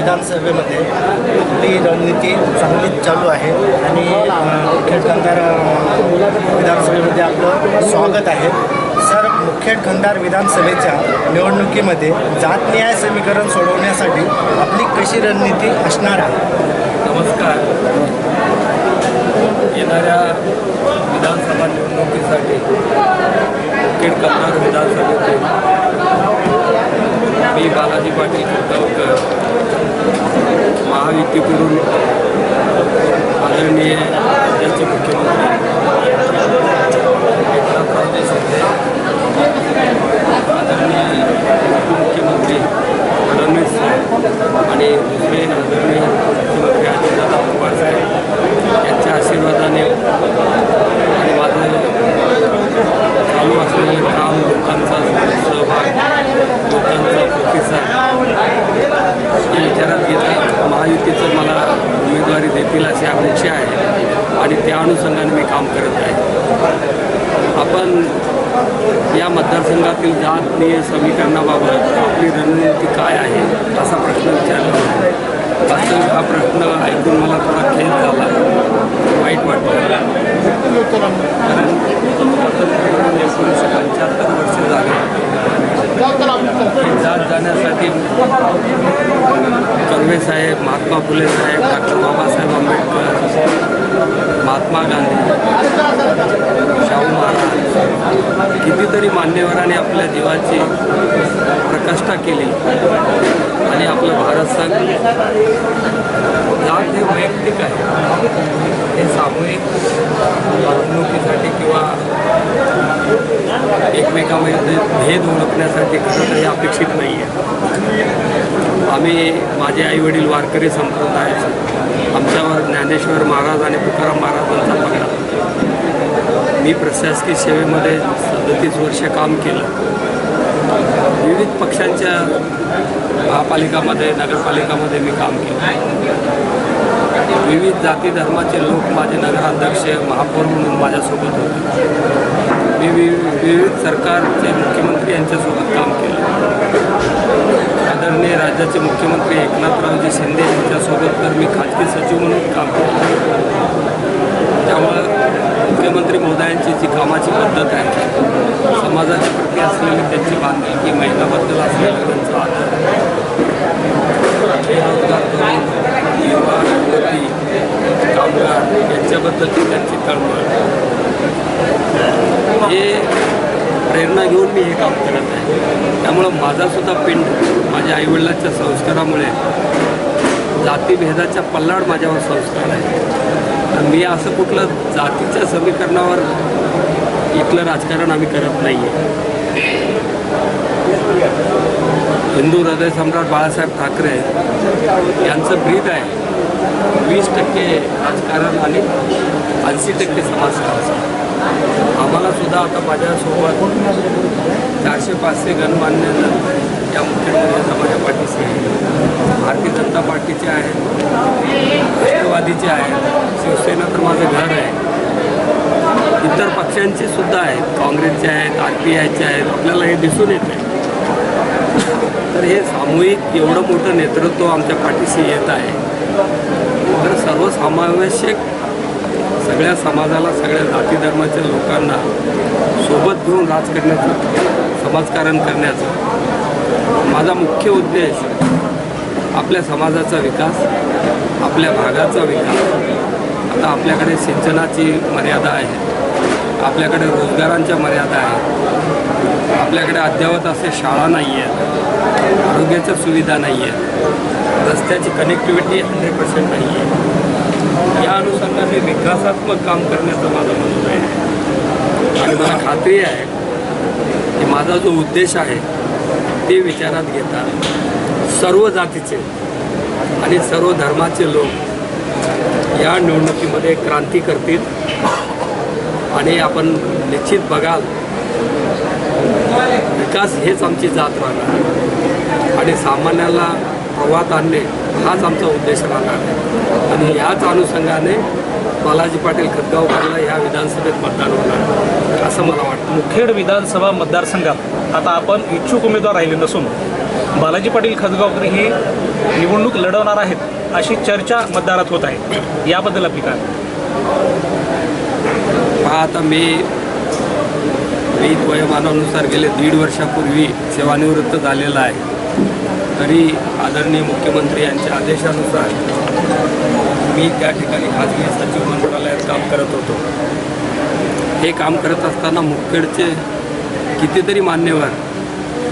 विधानसभेमध्ये आपली रणनीती चांगलीच चालू आहे. आणि मुखेड खंदार विधानसभेमध्ये आपलं स्वागत आहे. सर मुखेड खंदार विधानसभेच्या निवडणुकीमध्ये जात न्याय समीकरण सोडवण्यासाठी आपली कशी रणनीती असणार आहे? नमस्कार. येणाऱ्या विधानसभा निवडणुकीसाठी मुखेड खंदार विधानसभेचे मी बालाजी पाटील खडगावकर महायुतीकडून आदरणीय राज्याचे मुख्यमंत्री एकनाथरावजी शिंदे आदरणीय उपमुख्यमंत्री फडणवीस आणि दुसरे आदरणीय मुख्यमंत्री अजितदादा पवार साहेब यांच्या आशीर्वादाने आणि माझं चालू असलेलं काम लोकांचा सहभाग लोकांचा प्रतिसाद हे विचारात घेता महायुतीचं मला उमेदवारी देतील अशी अपेक्षा आहे आणि त्या अनुषंगाने मी काम करत आहे आपण या मतदारसंघातील जात निय समीकरणाबाबत आपली रणनीती काय आहे असा प्रश्न विचारला वास्तविक हा प्रश्न ऐकून मला थोडा खेळ झाला. वाईट वाटलं. कारण एकोणीसशे पंच्याहत्तर वर्ष झाले जात जाण्यासाठी कर्वे साहेब महात्मा फुले साहेब डॉक्टर बाबासाहेब आंबेडकर महात्मा गांधी शाहू महाराज कितीतरी मान्यवरांनी आपल्या जीवाची प्रकाष्ठा केली. आणि आपलं भारत संघ जात हे वैयक्तिक आहे. हे सामूहिक वागणुकीसाठी किंवा एकमेकांमध्ये भेद ओळखण्यासाठी खरं तर हे अपेक्षित नाही आहे आम्ही माझे आईवडील वारकरी संप्रदायाचे आमच्यावर ज्ञानेश्वर महाराज आणि तुकाराम महाराजांचा पगडा. मी प्रशासकीय सेवेमध्ये सदतीस वर्ष काम केलं. विविध पक्षांच्या महापालिकामध्ये नगरपालिकामध्ये मी काम केलं. विविध जाती धर्माचे लोक माझे नगराध्यक्ष महापौर म्हणून माझ्यासोबत होते. मी विविध सरकारचे मुख्यमंत्री यांच्यासोबत काम केलं. आदरणीय राज्याचे मुख्यमंत्री एकनाथरावजी शिंदे यांच्यासोबत तर मी खाजगी सचिव म्हणून काम करतो. त्यामुळं मुख्यमंत्री मोदयांची जी कामाची पद्धत आहे समाजाच्या प्रती असलेली त्यांची बांधिलकी महिलाबद्दल असलेला त्यांचा आदर बेरोजगार तरुण युवा युवती कामगार यांच्याबद्दलची त्यांची तळमळ हे प्रेरणा घेऊन मी हे काम करत आहे. त्यामुळं माझासुद्धा पिंड माझ्या आईवडिलांच्या संस्कारामुळे जातीभेदाच्या पल्लाड माझ्यावर संस्कार आहे. तर मी असं कुठलं जातीच्या समीकरणावर इथलं राजकारण आम्ही करत नाही आहे हिंदू हृदय सम्राट बाळासाहेब ठाकरे यांचं ब्रीद आहे. वीस टक्के राजकारण आणि ऐंशी टक्के समाजकारण आम्हाला सुद्धा आता माझ्यासोबत चारशे पाचशे गणमान्य या मुख्यमंत्र्यांचा माझ्या पाठीशी आहे भारतीय जनता पार्टीचे आहेत. राष्ट्रवादीचे आहेत. शिवसेना तर माझं घर आहे. इतर पक्षांचे सुद्धा आहेत. काँग्रेसचे आहेत आर पी आयचे आहेत. आपल्याला हे दिसून येते आहे तर हे सामूहिक एवढं मोठं नेतृत्व आमच्या पाठीशी येत आहे. तर सर्वसमावेशक सगळ्या समाजाला सगळ्या जाती धर्माच्या लोकांना सोबत घेऊन राजकारणाचं समाजकारण करण्याचं माझा मुख्य उद्देश आपल्या समाजाचा विकास आपल्या भागाचा विकास. आता आपल्याकडे सिंचनाची मर्यादा आहे आपल्याकडे रोजगारांच्या मर्यादा आहेत आपल्याकडे अद्ययावत असे शाळा नाही आहेत आरोग्याच्या सुविधा नाही आहेत रस्त्याची कनेक्टिव्हिटी हंड्रेड पर्सेंट नाही आहे या अनुषंगाने विकासात्मक काम करण्याचं माझं म्हणणं आहे. आणि मला खात्री आहे की माझा जो उद्देश आहे ते विचारात घेता सर्व जातीचे आणि सर्व धर्माचे लोक या निवडणुकीमध्ये क्रांती करतील. आणि आपण निश्चित बघाल विकास हेच आमची जात राहणार. आणि सामान्याला प्रवाहात आणणे हाच आमचा उद्देश राहणार. आणि याच अनुषंगाने बालाजी पाटील खतगावकरला ह्या विधानसभेत मतदान होणार असं मला वाटतं. मुखेड विधानसभा मतदारसंघात आता आपण इच्छुक उमेदवार राहिले नसून बालाजी पाटील खतगावकर हे निवडणूक लढवणार आहेत अशी चर्चा मतदारात होत आहे. याबद्दल आपली काय? पहा आता मी मी वयोमानानुसार गेले दीड वर्षापूर्वी सेवानिवृत्त झालेला आहे. तरी आदरणीय मुख्यमंत्री यांच्या आदेशानुसार मी त्या ठिकाणी खाजगी सचिव मंत्रालयात काम करत होतो. हे काम करत असताना मुखेडचे कितीतरी मान्यवर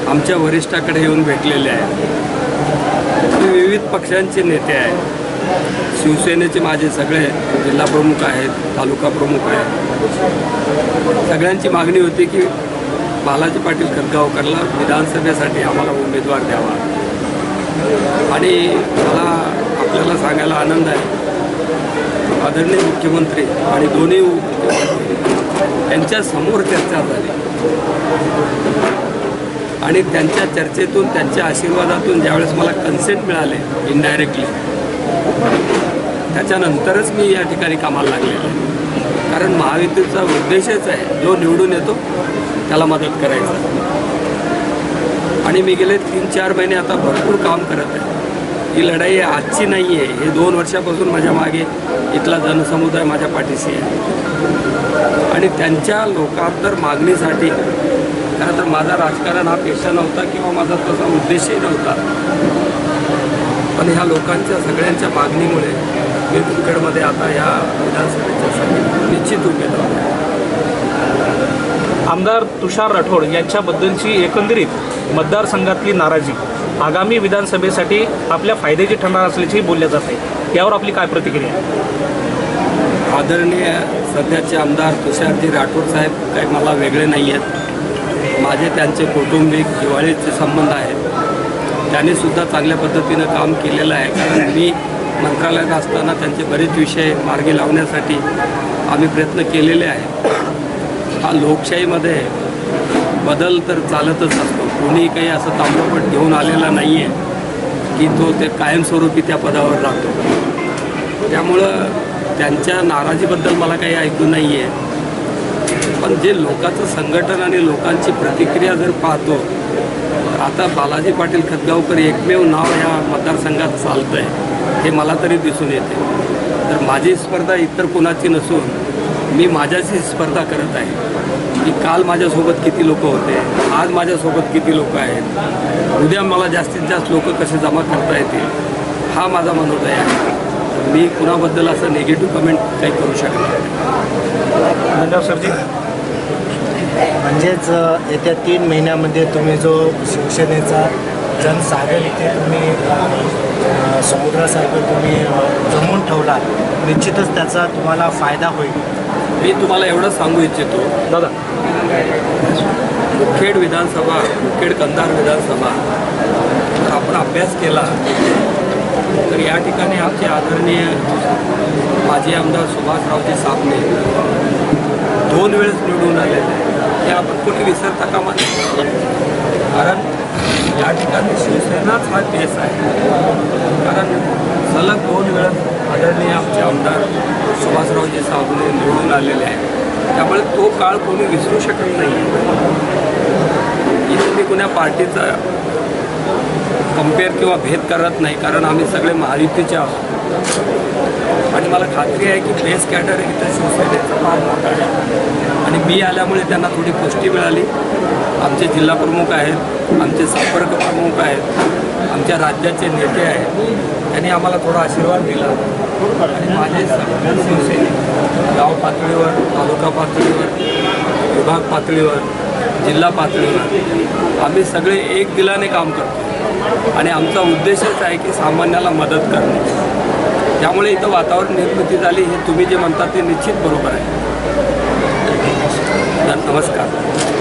आमच्या वरिष्ठाकडे येऊन भेटलेले आहेत. ते विविध पक्षांचे नेते आहेत. शिवसेनेचे माझे सगळे जिल्हा प्रमुख आहेत तालुका प्रमुख आहेत. सगळ्यांची मागणी होती की बालाजी पाटील खतगावकरला विधानसभेसाठी आम्हाला उमेदवार द्यावा. आणि मला आपल्याला सांगायला आनंद आहे. आदरणीय मुख्यमंत्री आणि दोन्ही यांच्या समोर चर्चा झाली. आणि त्यांच्या चर्चेतून त्यांच्या आशीर्वादातून ज्यावेळेस मला कन्सेंट मिळाले इनडायरेक्टली त्याच्यानंतरच मी या ठिकाणी कामाला लागलेलो कारण महायुतीचा उद्देशच आहे जो निवडून येतो त्याला मदत करायचं. आणि मी गेले तीन चार महिने आता भरपूर काम करत आहे. ही लढाई आजची नाही आहे. हे दोन वर्षापासून माझ्या मागे इथला जनसमुदाय माझ्या पाठीशी आहे. आणि त्यांच्या लोकांतर मागणीसाठी खरं तर माझा राजकारण हा पेशा नव्हता किंवा माझा तसा उद्देशही नव्हता. पण ह्या लोकांच्या सगळ्यांच्या मागणीमुळे मी तुमकडमध्ये आता या विधानसभेच्यासाठी निश्चित उमेदवार आहे. आमदार तुषार राठोड यांच्याबद्दलची एकंदरीत मतदारसंघातली नाराजी. आगामी विधानसभेसाठी आपल्या फायद्याची ठरणार असल्याचेही बोलले जात आहे. यावर आपली काय प्रतिक्रिया आदरणीय सध्याचे आमदार तुषारजी राठोड साहेब काही मला वेगळे नाही आहेत. माझे त्यांचे कौटुंबिक दिवाळीचे संबंध आहेत. त्यांनीसुद्धा चांगल्या पद्धतीनं काम केलेलं आहे. कारण मी मंत्रालयात असताना त्यांचे बरेच विषय मार्गी लावण्यासाठी आम्ही प्रयत्न केलेले आहेत. हा लोकशाहीमध्ये बदल तर चालतच असतो. कोणी काही असं तांबडपट घेऊन आलेला नाही आहे की तो ते कायमस्वरूपी त्या पदावर राहतो. त्यामुळं त्यांच्या नाराजीबद्दल मला काही ऐकू नाही आहे पण जे लोकांचं संघटन आणि लोकांची प्रतिक्रिया जर पाहतो आता बालाजी पाटील खतगावकर एकमेव नाव या मतदारसंघात चालतं आहे हे मला तरी दिसून येते. तर माझी स्पर्धा इतर कोणाची नसून मी माझ्याशी स्पर्धा करत आहे. की काल माझ्यासोबत किती लोक होते आज माझ्यासोबत किती लोक आहेत उद्या मला जास्तीत जास्त लोक कसे जमा करता येतील हा माझा मनोदय आहे. मी कुणाबद्दल असं निगेटिव्ह कमेंट काही करू शकणार धन्यवाद सरजी. म्हणजेच येत्या तीन महिन्यामध्ये तुम्ही जो शिवसेनेचा जनसागर इथे तुम्ही समुद्रासारखं तुम्ही जमून ठेवला निश्चितच त्याचा तुम्हाला फायदा होईल. मी तुम्हाला एवढं सांगू इच्छितो. दादा मुखेड विधानसभा मुखेड कंधार विधानसभा जर आपण अभ्यास केला तर या ठिकाणी आमचे आदरणीय माजी आमदार सुभाषरावजी साबणे दोन वेळेस निवडून आलेले ते हे आपण कुठे विसरता कामा नये. कारण या ठिकाणी शिवसेनाच हा देश आहे कारण सलग दोन वेळा आदरणीय आमचे आमदार सुभाषरावजी साबणे निवडून आलेले आहेत. त्यामुळे तो काळ कोणी विसरू शकत नाही इथे मी कुण्या पार्टीचा कंपेअर किंवा भेद करत नाही कारण आम्ही सगळे महायुतीचे आहोत. आणि मला खात्री आहे की बेस कॅटर इथं शिवसेनेचा फार मोठा आहे. आणि मी आल्यामुळे त्यांना थोडी पुष्टी मिळाली. आमचे जिल्हा प्रमुख आहेत आमचे संपर्क प्रमुख आहेत आमच्या राज्याचे नेते आहेत. त्यांनी आम्हाला थोडा आशीर्वाद दिला. आणि माझे शिवसैनिक गाव पातळीवर तालुका पातळीवर विभाग पातळीवर जिल्हा पातळीवर आम्ही सगळे एक दिलाने काम करतो. आणि आमचा उद्देशच आहे की सामान्याला मदत करणे. त्यामुळे इथं वातावरण निर्मिती झाली हे तुम्ही जे म्हणता ते निश्चित बरोबर आहे. नमस्कार